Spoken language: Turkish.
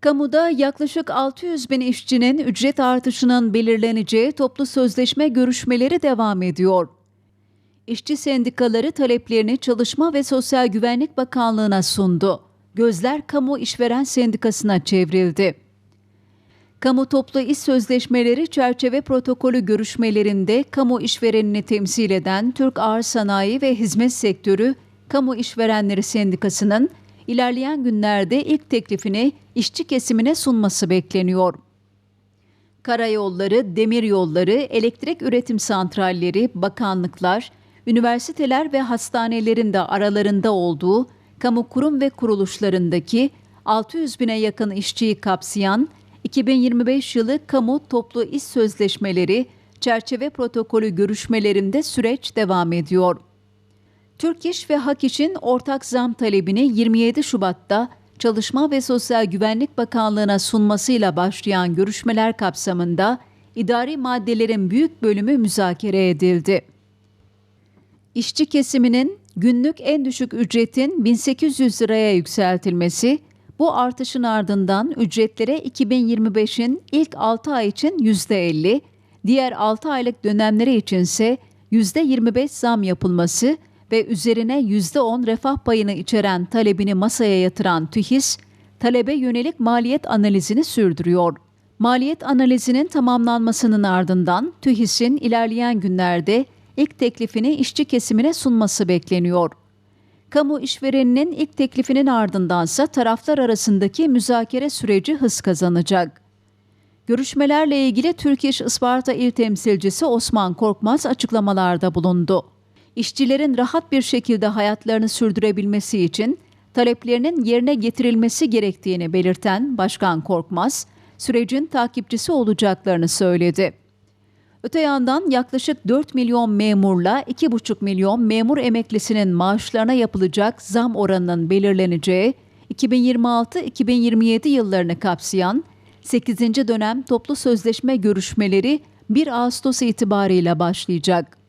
Kamuda yaklaşık 600 bin işçinin ücret artışının belirleneceği toplu sözleşme görüşmeleri devam ediyor. İşçi sendikaları taleplerini Çalışma ve Sosyal Güvenlik Bakanlığı'na sundu. Gözler Kamu İşveren Sendikası'na çevrildi. Kamu toplu iş sözleşmeleri çerçeve protokolü görüşmelerinde kamu işverenini temsil eden Türk Ağır Sanayi ve Hizmet Sektörü Kamu İşverenleri Sendikası'nın ilerleyen günlerde ilk teklifini işçi kesimine sunması bekleniyor. Karayolları, demiryolları, elektrik üretim santralleri, bakanlıklar, üniversiteler ve hastanelerin de aralarında olduğu kamu kurum ve kuruluşlarındaki 600 bine yakın işçiyi kapsayan 2025 yılı kamu toplu iş sözleşmeleri çerçeve protokolü görüşmelerinde süreç devam ediyor. Türk İş ve Hak İş'in ortak zam talebini 27 Şubat'ta Çalışma ve Sosyal Güvenlik Bakanlığı'na sunmasıyla başlayan görüşmeler kapsamında idari maddelerin büyük bölümü müzakere edildi. İşçi kesiminin günlük en düşük ücretin 1800 liraya yükseltilmesi, bu artışın ardından ücretlere 2025'in ilk 6 ay için %50, diğer 6 aylık dönemleri içinse %25 zam yapılması ve üzerine %10 refah payını içeren talebini masaya yatıran TÜHİS, talebe yönelik maliyet analizini sürdürüyor. Maliyet analizinin tamamlanmasının ardından TÜHİS'in ilerleyen günlerde ilk teklifini işçi kesimine sunması bekleniyor. Kamu işvereninin ilk teklifinin ardındansa taraflar arasındaki müzakere süreci hız kazanacak. Görüşmelerle ilgili Türk İş Isparta İl Temsilcisi Osman Korkmaz açıklamalarda bulundu. İşçilerin rahat bir şekilde hayatlarını sürdürebilmesi için taleplerinin yerine getirilmesi gerektiğini belirten Başkan Korkmaz, sürecin takipçisi olacaklarını söyledi. Öte yandan yaklaşık 4 milyon memurla 2,5 milyon memur emeklisinin maaşlarına yapılacak zam oranının belirleneceği 2026-2027 yıllarını kapsayan 8. dönem toplu sözleşme görüşmeleri 1 Ağustos itibarıyla başlayacak.